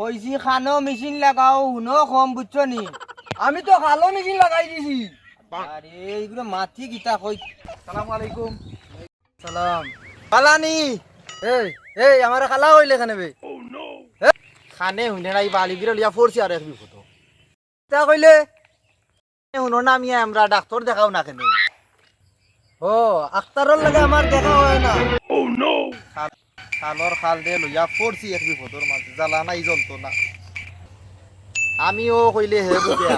কইছি খানো, মেশিন লাগাও শুনো কম বুঝছ নি? আমি তো খালো, মেশিন লাগাই দিছি। আরে, এইগুলো মাথি গীতা কই? সালাম আলাইকুম। সালাম। পালানি এই এই, আমার খালা হইলে কেন বে? খানে শুনে নাই, বালি গিরে লিয়া ফোরছি আর এক বিপদ তা কইলে শুনো না, আমি আমরা ডাক্তার দেখাও না কেন। ও আক্তারর লাগে আমার দেখা হয় না। খালর খাল দে লইয়া ফোরছি এক বিপদর মাঝে। জ্বালা নাই জ্বলতো না আমিও কইলে হে বুঝিয়া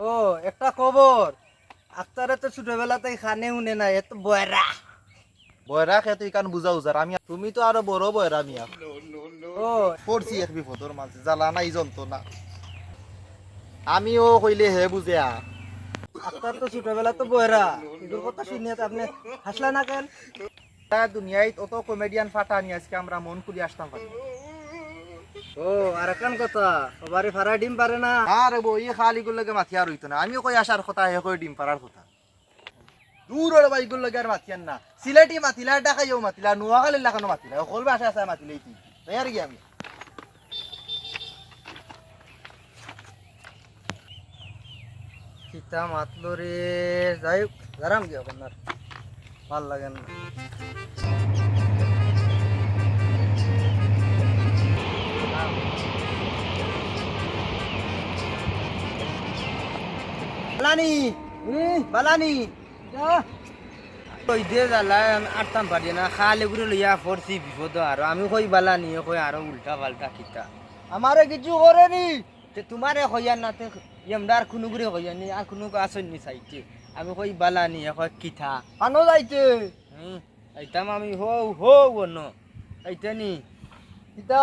ও একটা খবর আক্তারে তো ছোটবেলাতে খানে শুনে নাই এত বয়রা বয়রা খেয়ে তুই কান বুঝা উজার আমি তুমি তো আরও বড় বয়রা মিয়া। ও পড়ছি এক বিপদর মাঝে জ্বালা নাই জ্বলতো না আমিও কইলে হে বুঝিয়া আক্তার তো ছোটবেলা তো বয়রা এগুলোর কথা শুনিয়ে আপনি হাসলা না কেন? দুনিয়ায় অত কমেডিয়ান ফাটা নিয়ে আজকে আমরা মন খুলি আসতাম পারি ও আর একখান কথা সবারই ফারা ডিম পারে না। আর বই খালি গুলোকে মাথি আর হইতো না। আমিও কই আসার কথা হে কই ডিম পাড়ার কথা। দূরের বাইক গুলোকে আর মাতিয়ান না। সিলেটি মাতিলা ডাকাইও মাতিলা নোয়াখালী লাগানো মাতিলা অকল বাসা আছে মাতিলে তুই তাই আর কি আমি? সীতা মাতলো রে। যাই হোক জারাম কি আপনার ভালো লাগে না। বালানি বালানি দে জ্বালায় আমি আটতাম পারি না, খালে ঘুরে লইয়া পড়ছি বিপদ আর আমি কই বালা নিয়ে কই আরও উল্টা পাল্টা কিতা। আমারে কিছু করেনি তে তোমারে কইয়া না তে এমদার কোনো কইয়া নি আর কোনো আসন নি চাইতে আমি কই বালা নিয়ে কই কিথা। কানো যাইছে হুম আইতাম আমি হো হো বন। আইতে নি। কিতা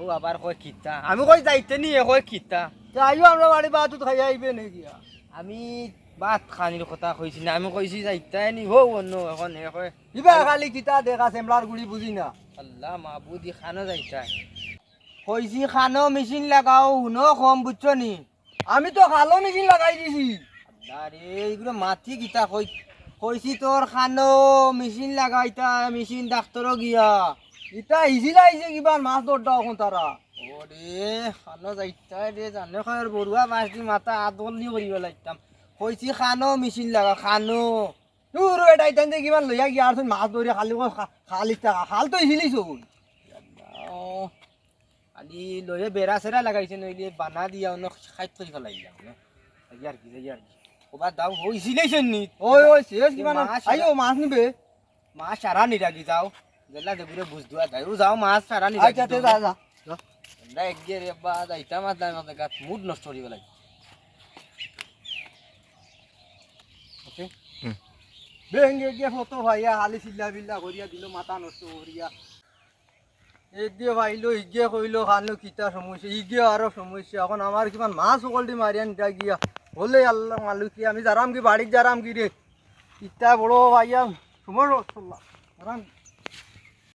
ও আবার কই কিতা আমি কই যাইতে নি কই কিতা আইও আমরা বাড়ি বাতুত খাই আইবে নাকি আমি ভাত খানির কথা কইছি না আমি কইছি যাইতে নি হো বন এখন হে কই ইবা খালি কিতা দেখা সেমলার গুড়ি বুঝি না। আল্লাহ মাবুদি খানো যাইতা কইছি খানো মেশিন লাগাও শুনো কম বুঝছ নি। আমি তো খালো মেশিন লাগাই দিছি। আল্লাহ রে এইগুলো মাথি গীতা কই কইছি তোর খানো মেশিন লাগাইতা মেশিন ডাক্তর গিয়া। ইটা ইজিলা আইছে কিবা মাছ ধরতা এখন তারা ওরে খানো যাইতা রে জানে খয়ের বড়ুয়া মাছ দি মাথা আদল করিব লাগতাম। কইছি খানো মেশিন লাগা খানো। তোর এটা ইতান কিমান লইয়া গিয়া আর মাছ ধরে খালি খালি খাল তো ইজিলিছ খালি লয়ে বেড়া সেরা লাগাইছে নইলে বানা দিয়া অন্য খাইত থই ফেলাই যাও না ইয়ার কি ইয়ার কি ওবা দাও হইছিলেছেন নি। ওই ওই শেষ কিমান মাছ আইও মাছ নিবে। মাছ সারা নিরাগি যাও। জেলা দেবুরে বুঝ দুয়া যাই যাও মাছ সারা নিরাগি আচ্ছা যা যা। আমরা একগে রে বা যাইতা মাছ দাই মাছ গাত মুড নষ্ট করিব লাগে। ওকে বেঙ্গে গিয়ে ফটো ভাইয়া হালি চিল্লা বিল্লা করিয়া দিল মাথা নষ্ট করিয়া এদিকে ভাইলো ইগে কইলো খানো কিতা সমস্যা ইগে আরও সমস্যা। এখন আমার কিমান মাছ সকলটি দি দা গিয়া। বলে আল্লাহ মালুক কি আমি যারাম কি বাড়ির যারাম কি রে ইটা বড় ভাইয়া সময় আরাম